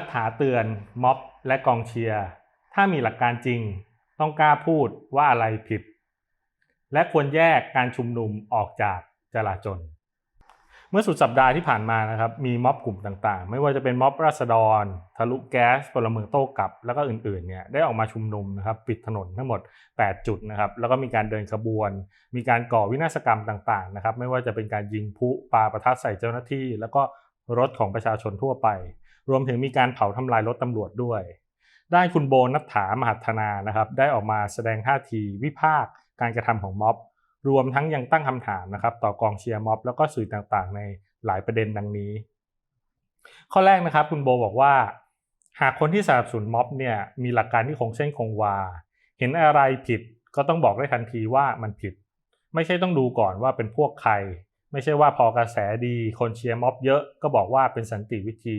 นัทถาเตือนม็อบและกองเชียร์ถ้ามีหลักการจริง ต้องกล้าพูดว่าอะไรผิด และควรแยกการชุมนุมออกจากจลาจลเมื่อสุดสัปดาห์ที่ผ่านมานะครับมีม็อบกลุ่มต่างๆ ไม่ว่าจะเป็นม็อบราษฎร ทะลุแก๊สพลเมืองโต้กลับ แล้วก็อื่นๆเนี่ยได้ออกมาชุมนุมนะครับปิดถนนทั้งหมด 8 จุดนะครับแล้วก็มีการเดินขบวน มีการก่อวินาศกรรมต่างๆนะครับไม่ว่าจะเป็นการยิงพุปาประทัดใส่เจ้าหน้าที่ แล้วก็รถของประชาชนทั่วไป รวมถึงมีการเผาทำลายรถตำรวจด้วยได้คุณโบนัทถามหัฒนานะครับ ได้ออกมาแสดงท่าทีวิพากษ์การกระทำของม็อบ รวมทั้งยังตั้งคำถามนะครับ ต่อกองเชียร์ม็อบแล้วก็สื่อต่างๆ ในหลายประเด็นดังนี้ ข้อแรกนะครับคุณโบบอกว่า หากคนที่สนับสนุนม็อบเนี่ยมีหลักการที่คงเส้นคงวา เห็นอะไรผิดก็ต้องบอกได้ทันทีว่ามันผิด ไม่ใช่ต้องดูก่อนว่าเป็นพวกใคร ไม่ใช่ว่าพอกระแสดี คนเชียร์ม็อบเยอะก็บอกว่าเป็นสันติวิธี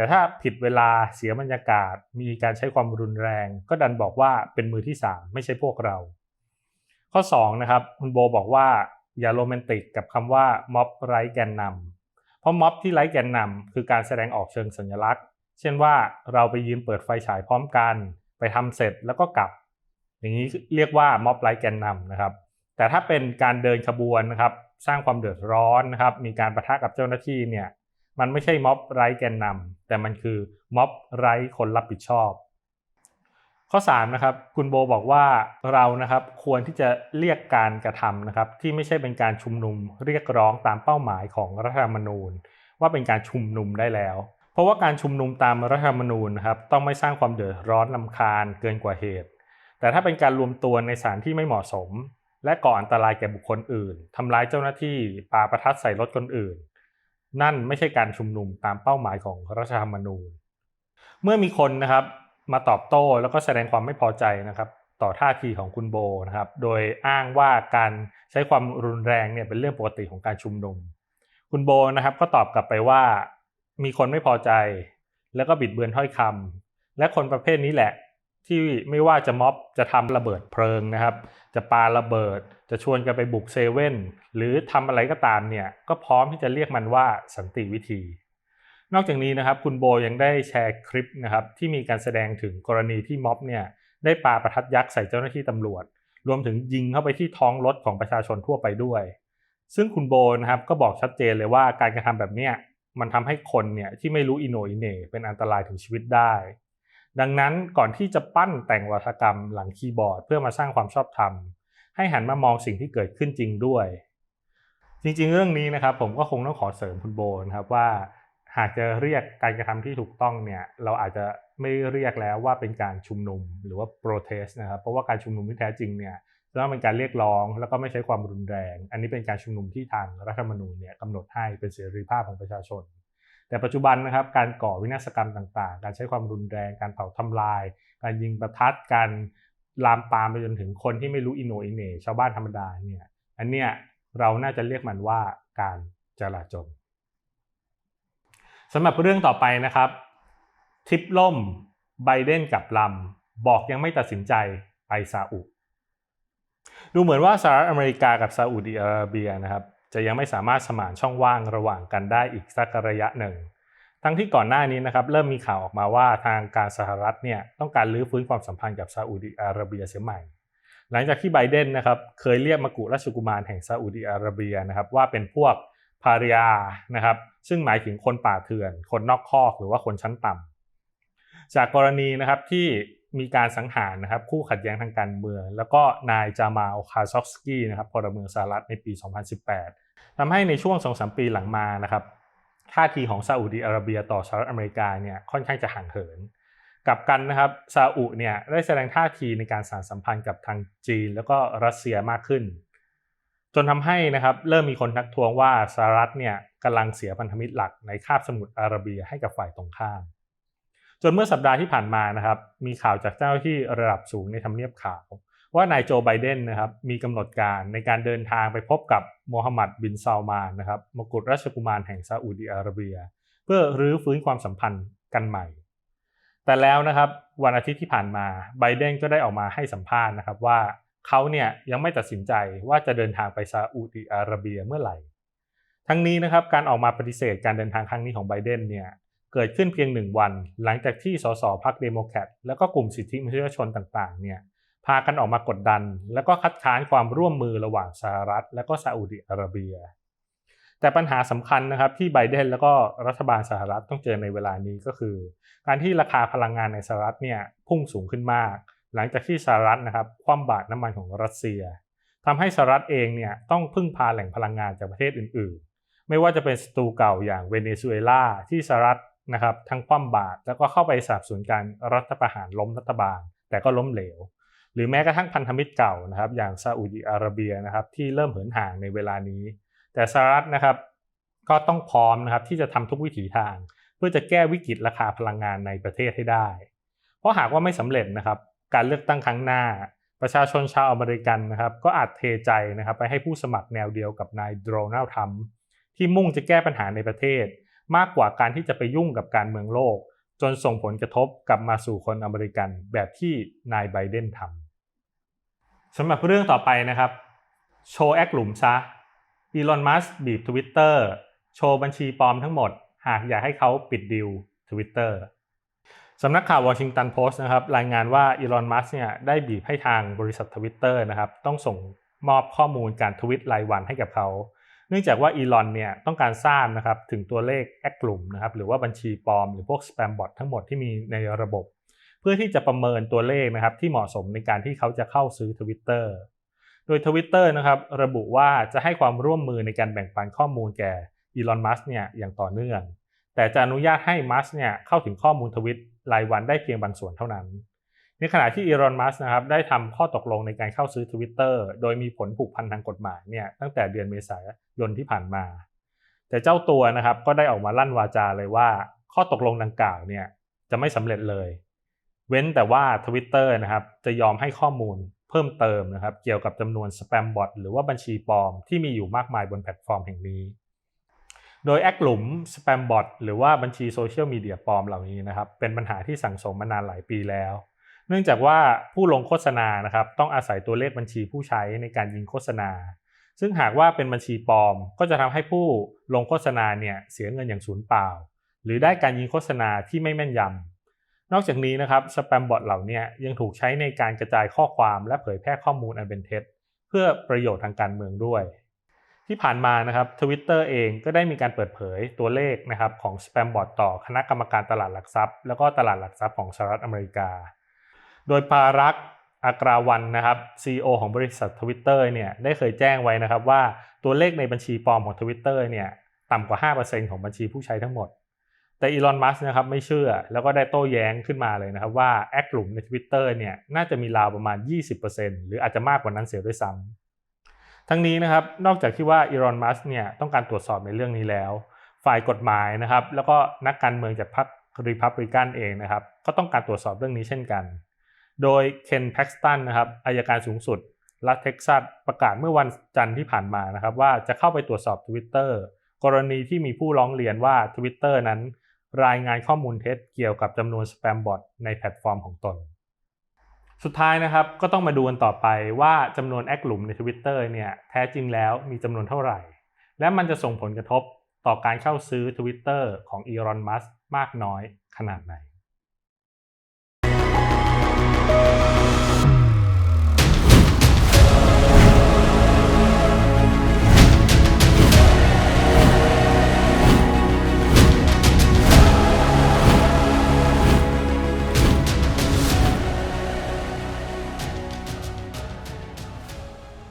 แต่ถ้าผิดเวลาเสียบรรยากาศ มีการใช้ความรุนแรง ก็ดันบอกว่าเป็นมือที่ 3 ไม่ใช่พวกเรา ข้อ2นะครับคุณโบบอกว่าอย่าโรแมนติกกับคำว่าม็อบไร้แกนนำเพราะม็อบที่ไร้แกนนำคือการแสดงออกเชิงสัญลักษณ์ เช่นว่าเราไปยืนเปิดไฟฉายพร้อมกัน ไปทำเสร็จแล้วก็กลับ อย่างนี้เรียกว่าม็อบไร้แกนนำนะครับ แต่ถ้าเป็นการเดินขบวนนะครับสร้างความเดือดร้อนนะครับมีการประทะกับเจ้าหน้าที่เนี่ย มันไม่ใช่ม็อบไร้แกนนำแต่มันคือม็อบไร้คนรับผิดชอบ ข้อ3นะครับคุณโบบอกว่าเรานะครับควรที่จะเรียกการกระทำนะครับที่ไม่ใช่เป็นการชุมนุมเรียกร้องตามเป้าหมายของรัฐธรรมนูญ ว่าเป็นการชุมนุมได้แล้ว เพราะว่าการชุมนุมตามรัฐธรรมนูญนะครับต้องไม่สร้างความเดือดร้อนลำคาญเกินกว่าเหตุ แต่ถ้าเป็นการรวมตัวในสถานที่ไม่เหมาะสมและก่ออันตรายแก่บุคคลอื่น ทำร้ายเจ้าหน้าที่ปาประทัดใส่รถคนอื่น นั่นไม่ใช่การชุมนุมตามเป้าหมายของรัฐธรรมนูญ เมื่อมีคนนะครับมาตอบโต้แล้วก็แสดงความไม่พอใจนะครับ ต่อท่าทีของคุณโบนะครับ โดยอ้างว่าการใช้ความรุนแรงเนี่ยเป็นเรื่องปกติของการชุมนุม คุณโบนะครับก็ตอบกลับไปว่ามีคนไม่พอใจ แล้วก็บิดเบือนถ้อยคำและคนประเภทนี้แหละ ที่ไม่ว่าจะม็อบจะทำระเบิดเพลิงนะครับ จะปาระเบิดจะชวนกันไปบุกเซเว่นหรือทำอะไรก็ตามเนี่ยก็พร้อมที่จะเรียกมันว่าสันติวิธี นอกจากนี้นะครับคุณโบยังได้แชร์คลิปนะครับที่มีการแสดงถึงกรณีที่ม็อบเนี่ยได้ปาประทัดยักษ์ใส่เจ้าหน้าที่ตำรวจ รวมถึงยิงเข้าไปที่ท้องรถของประชาชนทั่วไปด้วย ซึ่งคุณโบนะครับก็บอกชัดเจนเลยว่าการกระทำแบบเนี้ยมันทำให้คนเนี่ยที่ไม่รู้อิโนอิเน่เป็นอันตรายถึงชีวิตได้ ดังนั้นก่อนที่จะปั้นแต่งวัฒกรรมหลังคีย์บอร์ด เพื่อมาสร้างความชอบธรรม ให้หันมามองสิ่งที่เกิดขึ้นจริงด้วย จริงๆ เรื่องนี้นะครับ ผมก็คงต้องขอเสริมคุณโบนะครับว่า หากจะเรียกการกระทำที่ถูกต้องเนี่ยเราอาจจะไม่เรียกแล้วว่าเป็นการชุมนุมหรือว่า protest นะครับเพราะว่าการชุมนุมที่แท้จริงเนี่ยจะต้องเป็นการเรียกร้องแล้วก็ไม่ใช้ความรุนแรง อันนี้เป็นการชุมนุมที่ทางรัฐธรรมนูญเนี่ยกำหนดให้เป็นเสรีภาพของประชาชน แต่ปัจจุบันนะครับการก่อวินาศกรรมต่างๆ การใช้ความรุนแรง การเผาทำลาย การยิงประทัด การลามปามไปจนถึงคนที่ไม่รู้อินโนอินเน่ชาวบ้านธรรมดาเนี่ยอันเนี้ยเราน่าจะเรียกมันว่าการจลาจลสำหรับเรื่องต่อไปนะครับ ทิปล่มไบเดนกับลำบอกยังไม่ตัดสินใจไปซาอุดูเหมือนว่าสหรัฐอเมริกากับซาอุดิอาระเบียนะครับ จะยังไม่สามารถสมานช่องว่างระหว่างกันได้อีกสักระยะหนึ่ง ทั้งที่ก่อนหน้านี้นะครับเริ่มมีข่าวออกมาว่าทางการสหรัฐเนี่ยต้องการลื้อฟื้นความสัมพันธ์กับซาอุดิอาระเบียเสียใหม่ หลังจากที่ไบเดนนะครับเคยเรียกมากุราชกุมารแห่งซาอุดิอาระเบียนะครับว่าเป็นพวกพาริยานะครับซึ่งหมายถึงคนป่าเถื่อน คนนอกคอกหรือว่าคนชั้นต่ำจากกรณีนะครับที่มีการสังหารนะครับคู่ขัดแย้งทางการเมือง แล้วก็นายจามาลคาซอกสกี้นะครับพลเมืองสหรัฐในปี 2018 ทำให้ในช่วง 2-3 ปีหลังมานะครับท่าทีของซาอุดีอาระเบียต่อสหรัฐอเมริกาเนี่ยค่อนข้างจะห่างเหินกับกันนะครับซาอุเนี่ยได้แสดงท่าทีในการสานสัมพันธ์กับทางจีน แล้วก็รัสเซียมากขึ้น จนทำให้นะครับเริ่มมีคนทักท้วงว่าสหรัฐเนี่ยกำลังเสียพันธมิตรหลักในคาบสมุทรอาระเบียให้กับฝ่ายตรงข้าม จนเมื่อสัปดาห์ที่ผ่านมานะครับมีข่าวจากเจ้าหน้าที่ระดับสูงในทำเนียบขาว ว่านายโจไบเดนนะครับมีกำหนดการในการเดินทางไปพบกับโมฮัมหมัดบินซาลมานนะครับมกุฎราชกุมารแห่งซาอุดิอาระเบีย เพื่อรื้อฟื้นความสัมพันธ์กันใหม่ แต่แล้วนะครับวันอาทิตย์ที่ผ่านมาไบเดนก็ได้ออกมาให้สัมภาษณ์นะครับว่าเขาเนี่ยยังไม่ตัดสินใจว่าจะเดินทางไปซาอุดิอาระเบียเมื่อไหร่ ทั้งนี้นะครับการออกมาปฏิเสธการเดินทางครั้งนี้ของไบเดนเนี่ยเกิดขึ้นเพียงหนึ่งวัน หลังจากที่สสพรรคเดโมแครตและก็กลุ่มสิทธิมนุษยชนต่างๆเนี่ยากันออกมากดดัน และก็คัดค้านความร่วมมือระหว่างสหรัฐ และก็ซาอุดิอาระเบีย แต่ปัญหาสำคัญนะครับที่ไบเดนแล้วก็รัฐบาลสหรัฐต้องเจอในเวลานี้ก็คือ การที่ราคาพลังงานในสหรัฐเนี่ยพุ่งสูงขึ้นมาก หลังจากที่สหรัฐนะครับคว่ำบาตรน้ำมันของรัสเซียทำให้สหรัฐเองเนี่ยต้องพึ่งพาแหล่งพลังงานจากประเทศอื่นๆ ไม่ว่าจะเป็นสตูเก่าอย่างเวเนซุเอลาที่สหรัฐนะครับทั้งคว่ำบาตรแล้วก็เข้าไปสนับสนุนการรัฐประหารล้มรัฐบาล แต่ก็ล้มเหลว หรือแม้กระทั่งพันธมิตรเก่านะครับอย่างซาอุดิอาระเบียนะครับที่เริ่มเหินห่างในเวลานี้ แต่สหรัฐนะครับก็ต้องพร้อมนะครับที่จะทำทุกวิถีทาง เพื่อจะแก้วิกฤตราคาพลังงานในประเทศให้ได้ เพราะหากว่าไม่สำเร็จนะครับการเลือกตั้งครั้งหน้า ประชาชนชาวอเมริกันนะครับก็อาจเทใจนะครับไปให้ผู้สมัครแนวเดียวกับนายโดนัลด์ทรัมป์ที่มุ่งจะแก้ปัญหาในประเทศ มากกว่าการที่จะไปยุ่งกับการเมืองโลก จนส่งผลกระทบกลับมาสู่คนอเมริกันแบบที่นายไบเดนทำสำหรับเรื่องต่อไปนะครับ โชว์แอคหลุมซะอีลอนมัสบีบทวิตเตอร์โชว์บัญชีปลอมทั้งหมด หากอยากให้เขาปิดดิวทวิตเตอร์สำนักข่าววอชิงตันโพสต์นะครับรายงานว่าอีลอนมัสเนี่ยได้บีบให้ทางบริษัททวิตเตอร์นะครับต้องส่งมอบข้อมูลการทวิตรายวันให้กับเขา เนื่องจากว่าอีลอนเนี่ยต้องการทราบนะครับถึงตัวเลขแอคกลุ่มนะครับหรือว่าบัญชีปลอมหรือพวกสแปมบอททั้งหมดที่มีในระบบ เพื่อที่จะประเมินตัวเลขนะครับที่เหมาะสมในการที่เขาจะเข้าซื้อทวิตเตอร์โดยทวิตเตอร์นะครับระบุว่าจะให้ความร่วมมือในการแบ่งปันข้อมูลแก่อีลอนมัสเนี่ยอย่างต่อเนื่อง แต่จะอนุญาตให้มัสเนี่ยเข้าถึงข้อมูลทวิตรายวันได้เพียงบางส่วนเท่านั้น ในขณะที่อีลอนมัสนะครับได้ทำข้อตกลงในการเข้าซื้อ Twitter โดยมีผลผูกพันทางกฎหมายเนี่ยตั้งแต่เดือนเมษายนที่ผ่านมา แต่เจ้าตัวนะครับก็ได้ออกมาลั่นวาจาเลยว่า ข้อตกลงดังกล่าวเนี่ยจะไม่สำเร็จเลย เว้นแต่ว่า Twitter นะครับจะยอมให้ข้อมูลเพิ่มเติมนะครับเกี่ยวกับจำนวนสแปมบอทหรือว่าบัญชีปลอมที่มีอยู่มากมายบนแพลตฟอร์มแห่งนี้โดยแอคหลุมสแปมบอทหรือว่าบัญชีโซเชียลมีเดียปลอมเหล่านี้นะครับเป็นปัญหาที่สั่งสมมานานหลายปีแล้ว เนื่องจากว่าผู้ลงโฆษณานะครับต้องอาศัยตัวเลขบัญชีผู้ใช้ในการยิงโฆษณา ซึ่งหากว่าเป็นบัญชีปลอม ก็จะทำให้ผู้ลงโฆษณาเนี่ยเสียเงินอย่างสูญเปล่า หรือได้การยิงโฆษณาที่ไม่แม่นยำนอกจากนี้นะครับสแปมบอทเหล่านี้ยังถูกใช้ในการกระจายข้อความและเผยแพร่ข้อมูลอันเป็นเท็จ เพื่อประโยชน์ทางการเมืองด้วย ที่ผ่านมานะครับทวิตเตอร์เองก็ได้มีการเปิดเผยตัวเลขนะครับของสแปมบอทต่อคณะกรรมการตลาดหลักทรัพย์ แล้วก็ตลาดหลักทรัพย์ของสหรัฐอเมริกา โดยพารักอักราวันนะครับ CEO ของบริษัททวิตเตอร์เนี่ยได้เคยแจ้งไว้นะครับว่าตัวเลขในบัญชีปลอมของทวิตเตอร์เนี่ยต่ำกว่า 5%ของบัญชีผู้ใช้ทั้งหมด แต่อีลอน มัสนะครับไม่เชื่อ แล้วก็ได้โต้แย้งขึ้นมาเลยนะครับว่าแอคกลุ่มใน Twitter เนี่ยน่าจะมีราวประมาณ 20%หรืออาจจะมากกว่านั้นเสียด้วยซ้ำทั้งนี้นะครับนอกจากที่ว่าอีรอน มัสเนี่ยต้องการตรวจสอบในเรื่องนี้แล้ว ฝ่ายกฎหมายนะครับแล้วก็นักการเมืองจากพรรครีพับริกันเองนะครับก็ต้องการตรวจสอบเรื่องนี้เช่นกัน โดยเคนแพ็กสตันนะครับอายการสูงสุดรัฐเท็กซัสประกาศเมื่อวันจันทร์ที่ผ่านมานะครับ ว่าจะเข้าไปตรวจสอบ Twitter กรณีที่มีผู้ร้องเรียนว่า Twitter นั้น รายงานข้อมูลเท็จเกี่ยวกับจำนวนสแปมบอทในแพลตฟอร์มของตน สุดท้ายนะครับก็ต้องมาดูกันต่อไปว่าจำนวนแอคหลุมใน Twitter เนี่ยแท้จริงแล้วมีจำนวนเท่าไหร่ และมันจะส่งผลกระทบต่อการเข้าซื้อ Twitter ของอีรอนมัสมากน้อยขนาดไหน